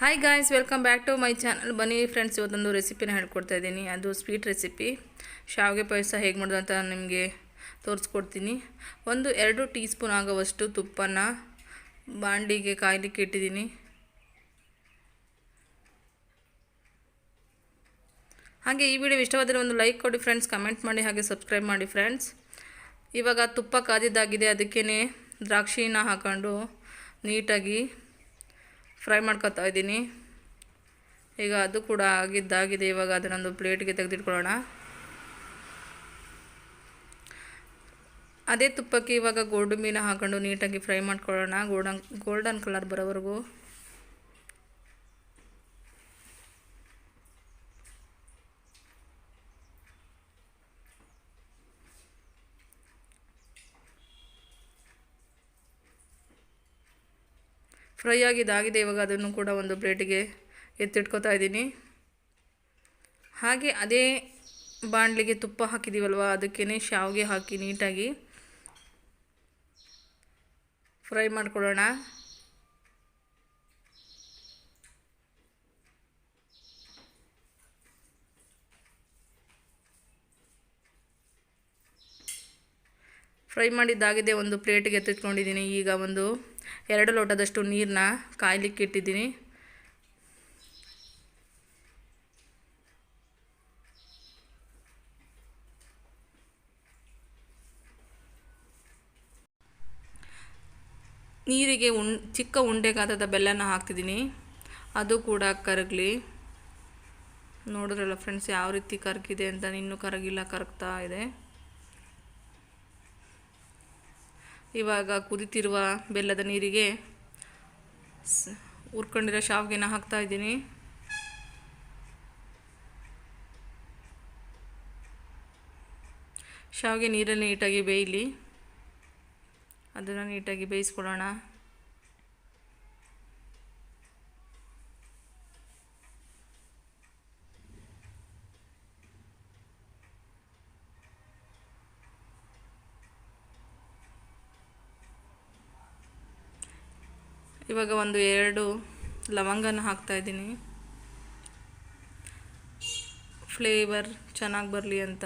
Hi guys welcome back to my channel ಬನ್ನಿ friends ಇವತ್ತೊಂದು ರೆಸಿಪಿನ ಹೇಳ್ಕೊಡ್ತಾ ಇದ್ದೀನಿ. ಅದು ಸ್ವೀಟ್ ರೆಸಿಪಿ ಶಾವಿಗೆ ಪಾಯಸ ಹೇಗೆ ಮಾಡೋದು ಅಂತ ನಿಮಗೆ ತೋರಿಸ್ಕೊಡ್ತೀನಿ. ಒಂದು ಎರಡು ಟೀ ಸ್ಪೂನ್ ಆಗೋವಷ್ಟು ತುಪ್ಪನ ಬಾಂಡಿಗೆ ಕಾಯ್ಲಿಕ್ಕೆ ಇಟ್ಟಿದ್ದೀನಿ. ಹಾಗೆ ಈ ವಿಡಿಯೋ ಇಷ್ಟವಾದರೆ ಒಂದು ಲೈಕ್ ಕೊಡಿ ಫ್ರೆಂಡ್ಸ್ ಕಮೆಂಟ್ ಮಾಡಿ ಹಾಗೆ ಸಬ್ಸ್ಕ್ರೈಬ್ ಮಾಡಿ ಫ್ರೆಂಡ್ಸ್ ಇವಾಗ ತುಪ್ಪ ಕಾದಿದ್ದಾಗಿದೆ ಅದಕ್ಕೇ ದ್ರಾಕ್ಷಿನ ಹಾಕ್ಕೊಂಡು ನೀಟಾಗಿ ಫ್ರೈ ಮಾಡ್ಕೊತಾ ಇದ್ದೀನಿ. ಈಗ ಅದು ಕೂಡ ಆಗಿದ್ದಾಗಿದೆ. ಇವಾಗ ಅದನ್ನೊಂದು ಪ್ಲೇಟ್ಗೆ ತೆಗೆದಿಟ್ಕೊಳ್ಳೋಣ. ಅದೇ ತುಪ್ಪಕ್ಕೆ ಇವಾಗ ಗೋಡಂಬಿನ ಹಾಕೊಂಡು ನೀಟಾಗಿ ಫ್ರೈ ಮಾಡ್ಕೊಳ್ಳೋಣ. ಗೋಲ್ಡನ್ ಗೋಲ್ಡನ್ ಕಲರ್ ಬರೋವರೆಗೂ. ಫ್ರೈ ಆಗಿದ್ದಾಗಿದೆ ಇವಾಗ ಅದನ್ನು ಕೂಡ ಒಂದು ಪ್ಲೇಟಿಗೆ ಎತ್ತಿಟ್ಕೋತಾ ಇದ್ದೀನಿ. ಹಾಗೆ ಅದೇ ಬಾಣಲಿಗೆ ತುಪ್ಪ ಹಾಕಿದ್ದೀವಲ್ವ ಅದಕ್ಕೇ ಶಾವಿಗೆ ಹಾಕಿ ನೀಟಾಗಿ ಫ್ರೈ ಮಾಡ್ಕೊಳ್ಳೋಣ. ಫ್ರೈ ಮಾಡಿದ್ದಾಗಿದೆ, ಒಂದು ಪ್ಲೇಟಿಗೆ ಎತ್ತಿಟ್ಕೊಂಡಿದ್ದೀನಿ. ಈಗ ಒಂದು ಎರಡು ಲೋಟದಷ್ಟು ನೀರನ್ನ ಕಾಯ್ಲಿಕ್ಕೆ ಇಟ್ಟಿದ್ದೀನಿ. ನೀರಿಗೆ ಉಣ್ ಚಿಕ್ಕ ಉಂಡೆಗಾದದ ಬೆಲ್ಲನ ಹಾಕ್ತಿದ್ದೀನಿ. ಅದು ಕೂಡ ಕರಗಲಿ. ನೋಡಿದ್ರಲ್ಲ ಫ್ರೆಂಡ್ಸ್ ಯಾವ ರೀತಿ ಕರಗಿದೆ ಅಂತ, ಇನ್ನೂ ಕರಗಿಲ್ಲ, ಕರಗ್ತಾ ಇದೆ. ಇವಾಗ ಕುದಿತಿರುವ ಬೆಲ್ಲದ ನೀರಿಗೆ ಹುರ್ಕೊಂಡಿರೋ ಶಾವಿಗೆನ ಹಾಕ್ತಾ ಇದ್ದೀನಿ. ಶಾವಿಗೆ ನೀರಲ್ಲಿ ನೀಟಾಗಿ ಬೇಯಲಿ. ಅದನ್ನು ನೀಟಾಗಿ ಬೇಯಿಸ್ಕೊಳ್ಳೋಣ ಇವಾಗ ಒಂದು ಎರಡು ಲವಂಗನ ಹಾಕ್ತಾ ಇದ್ದೀನಿ. ಫ್ಲೇವರ್ ಚೆನ್ನಾಗಿ ಬರಲಿ ಅಂತ.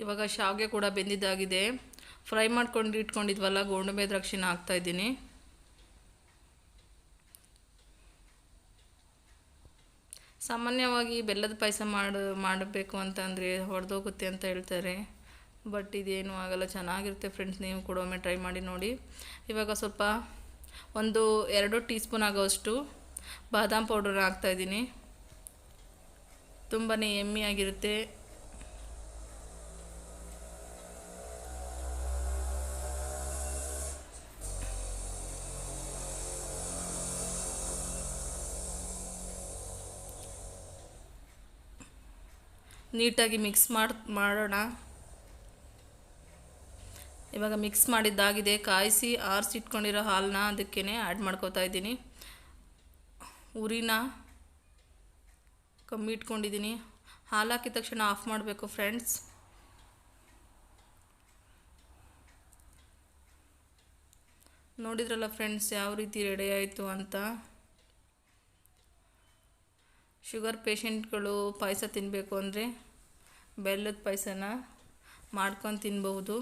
ಇವಾಗ ಶಾವಿಗೆ ಕೂಡ ಬೆಂದಿದ್ದಾಗಿದೆ. ಫ್ರೈ ಮಾಡ್ಕೊಂಡು ಇಟ್ಕೊಂಡಿದ್ವಲ್ಲ ಗೋಡಂಬೆ ದ್ರಾಕ್ಷಿನ ಹಾಕ್ತಾಯಿದ್ದೀನಿ ಸಾಮಾನ್ಯವಾಗಿ ಬೆಲ್ಲದ ಪಾಯಸ ಮಾಡು, ಮಾಡಬೇಕು ಅಂತಂದರೆ ಹೊಡೆದೋಗುತ್ತೆ ಅಂತ ಹೇಳ್ತಾರೆ. ಬಟ್ ಇದೇನು ಆಗಲ್ಲ, ಚೆನ್ನಾಗಿರುತ್ತೆ ಫ್ರೆಂಡ್ಸ್, ನೀವು ಕೂಡ ಒಮ್ಮೆ ಟ್ರೈ ಮಾಡಿ ನೋಡಿ. ಇವಾಗ ಸ್ವಲ್ಪ ಒಂದು ಎರಡು ಟೀ ಸ್ಪೂನ್ ಆಗೋಷ್ಟು ಬಾದಾಮ್ ಪೌಡರ್ ಹಾಕ್ತಾಯಿದ್ದೀನಿ ತುಂಬಾ ಎಮ್ಮಿಯಾಗಿರುತ್ತೆ ನೀಟಾಗಿ ಮಿಕ್ಸ್ ಮಾಡಿ ಮಾಡೋಣ. ಇವಾಗ ಮಿಕ್ಸ್ ಮಾಡಿದ್ದಾಗಿದೆ. ಕಾಯಿಸಿ ಆರಿಸಿಟ್ಕೊಂಡಿರೋ ಹಾಲನ್ನ ಅದಕ್ಕೇ ಆ್ಯಡ್ ಮಾಡ್ಕೋತಾ ಇದ್ದೀನಿ. ಉರಿನ ಕಮ್ಮಿ ಇಟ್ಕೊಂಡಿದ್ದೀನಿ. ಹಾಲು ಹಾಕಿದ ತಕ್ಷಣ ಆಫ್ ಮಾಡಬೇಕು ಫ್ರೆಂಡ್ಸ್. ನೋಡಿದ್ರಲ್ಲ ಫ್ರೆಂಡ್ಸ್, ಯಾವ ರೀತಿ ರೆಡಿ ಆಯಿತು ಅಂತ. ಶುಗರ್ ಪೇಷೆಂಟ್ಗಳು ಪಾಯಸ ತಿನ್ನಬೇಕು ಅಂದರೆ ಬೆಲ್ಲದ ಪಾಯಸನ ಮಾಡ್ಕೊಂಡು ತಿನ್ಬಹುದು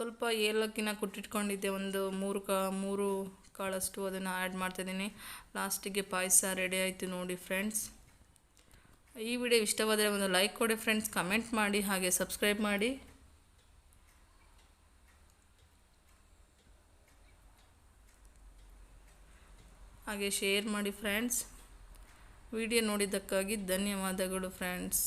ಸ್ವಲ್ಪ ಏಲಕ್ಕಿನ ಕುಟ್ಟಿಟ್ಕೊಂಡಿದ್ದೆ, ಒಂದು ಮೂರು ಕಾ, ಮೂರು ಕಾಳಷ್ಟು ಅದನ್ನು ಆ್ಯಡ್ ಮಾಡ್ತಾಯಿದ್ದೀನಿ ಲಾಸ್ಟಿಗೆ ಪಾಯಸ ರೆಡಿ ಆಯಿತು ನೋಡಿ ಫ್ರೆಂಡ್ಸ್ ಈ ವಿಡಿಯೋ ಇಷ್ಟವಾದರೆ ಒಂದು ಲೈಕ್ ಕೊಡಿ ಫ್ರೆಂಡ್ಸ್ ಕಮೆಂಟ್ ಮಾಡಿ, ಹಾಗೆ ಸಬ್ಸ್ಕ್ರೈಬ್ ಮಾಡಿ. ಹಾಗೆ ಶೇರ್ ಮಾಡಿ ಫ್ರೆಂಡ್ಸ್ ವಿಡಿಯೋ ನೋಡಿದ್ದಕ್ಕಾಗಿ ಧನ್ಯವಾದಗಳು ಫ್ರೆಂಡ್ಸ್